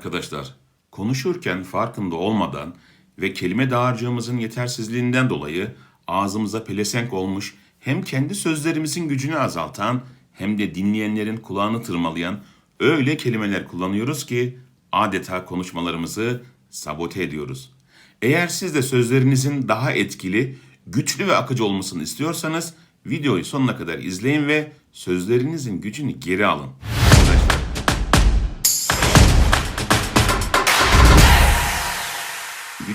Arkadaşlar, konuşurken farkında olmadan ve kelime dağarcığımızın yetersizliğinden dolayı ağzımıza pelesenk olmuş hem kendi sözlerimizin gücünü azaltan hem de dinleyenlerin kulağını tırmalayan öyle kelimeler kullanıyoruz ki adeta konuşmalarımızı sabote ediyoruz. Eğer siz de sözlerinizin daha etkili, güçlü ve akıcı olmasını istiyorsanız videoyu sonuna kadar izleyin ve sözlerinizin gücünü geri alın.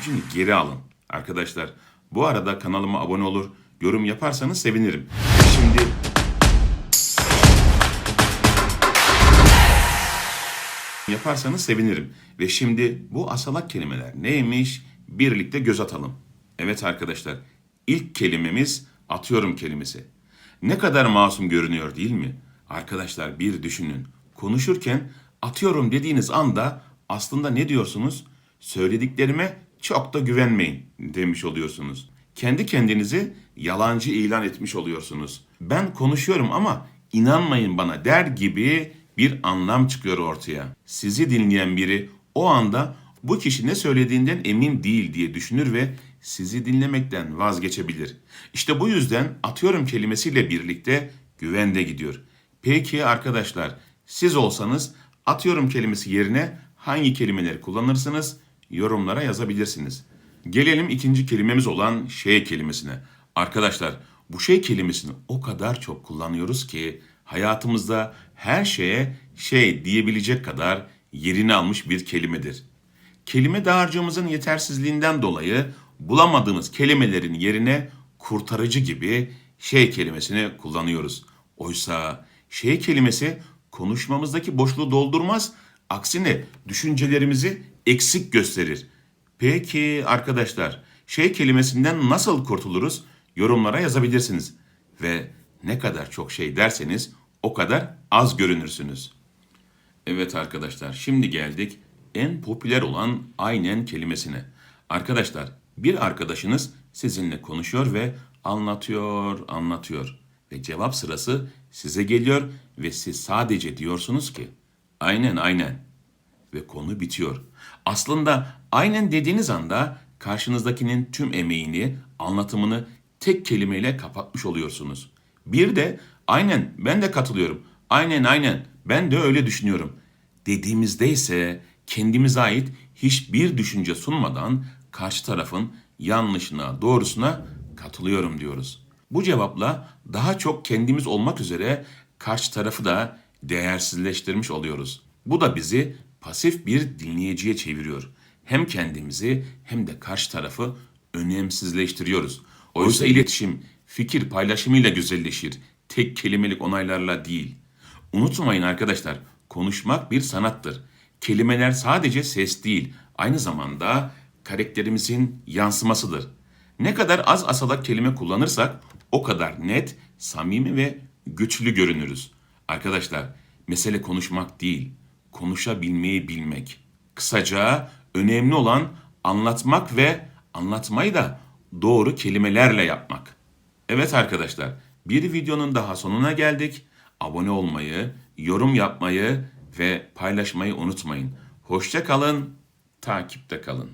Gücünü geri alın. Arkadaşlar bu arada kanalıma abone olur, yorum yaparsanız sevinirim. Şimdi yaparsanız sevinirim. Ve şimdi bu asalak kelimeler neymiş? Birlikte göz atalım. Evet arkadaşlar, ilk kelimemiz atıyorum kelimesi. Ne kadar masum görünüyor değil mi? Arkadaşlar bir düşünün. Konuşurken atıyorum dediğiniz anda aslında ne diyorsunuz? Söylediklerime çok da güvenmeyin demiş oluyorsunuz. Kendi kendinizi yalancı ilan etmiş oluyorsunuz. Ben konuşuyorum ama inanmayın bana der gibi bir anlam çıkıyor ortaya. Sizi dinleyen biri o anda bu kişi ne söylediğinden emin değil diye düşünür ve sizi dinlemekten vazgeçebilir. İşte bu yüzden atıyorum kelimesiyle birlikte güven de gidiyor. Peki arkadaşlar siz olsanız atıyorum kelimesi yerine hangi kelimeleri kullanırsınız? Yorumlara yazabilirsiniz. Gelelim ikinci kelimemiz olan şey kelimesine. Arkadaşlar bu şey kelimesini o kadar çok kullanıyoruz ki hayatımızda her şeye şey diyebilecek kadar yerini almış bir kelimedir. Kelime dağarcığımızın yetersizliğinden dolayı bulamadığımız kelimelerin yerine kurtarıcı gibi şey kelimesini kullanıyoruz. Oysa şey kelimesi konuşmamızdaki boşluğu doldurmaz, aksine düşüncelerimizi eksik gösterir. Peki arkadaşlar, şey kelimesinden nasıl kurtuluruz? Yorumlara yazabilirsiniz. Ve ne kadar çok şey derseniz o kadar az görünürsünüz. Evet arkadaşlar şimdi geldik en popüler olan aynen kelimesine. Arkadaşlar bir arkadaşınız sizinle konuşuyor ve anlatıyor, anlatıyor. Ve cevap sırası size geliyor ve siz sadece diyorsunuz ki aynen aynen ve konu bitiyor. Aslında aynen dediğiniz anda karşınızdakinin tüm emeğini, anlatımını tek kelimeyle kapatmış oluyorsunuz. Bir de aynen ben de katılıyorum. Aynen aynen ben de öyle düşünüyorum. Dediğimizde ise kendimize ait hiçbir düşünce sunmadan karşı tarafın yanlışına, doğrusuna katılıyorum diyoruz. Bu cevapla daha çok kendimiz olmak üzere karşı tarafı da değersizleştirmiş oluyoruz. Bu da bizi pasif bir dinleyiciye çeviriyor. Hem kendimizi hem de karşı tarafı önemsizleştiriyoruz. Oysa iletişim fikir paylaşımıyla güzelleşir. Tek kelimelik onaylarla değil. Unutmayın arkadaşlar, konuşmak bir sanattır. Kelimeler sadece ses değil, aynı zamanda karakterimizin yansımasıdır. Ne kadar az asalak kelime kullanırsak o kadar net, samimi ve güçlü görünürüz. Arkadaşlar, mesele konuşmak değil, konuşabilmeyi bilmek. Kısaca önemli olan anlatmak ve anlatmayı da doğru kelimelerle yapmak. Evet arkadaşlar, bir videonun daha sonuna geldik. Abone olmayı, yorum yapmayı ve paylaşmayı unutmayın. Hoşça kalın, takipte kalın.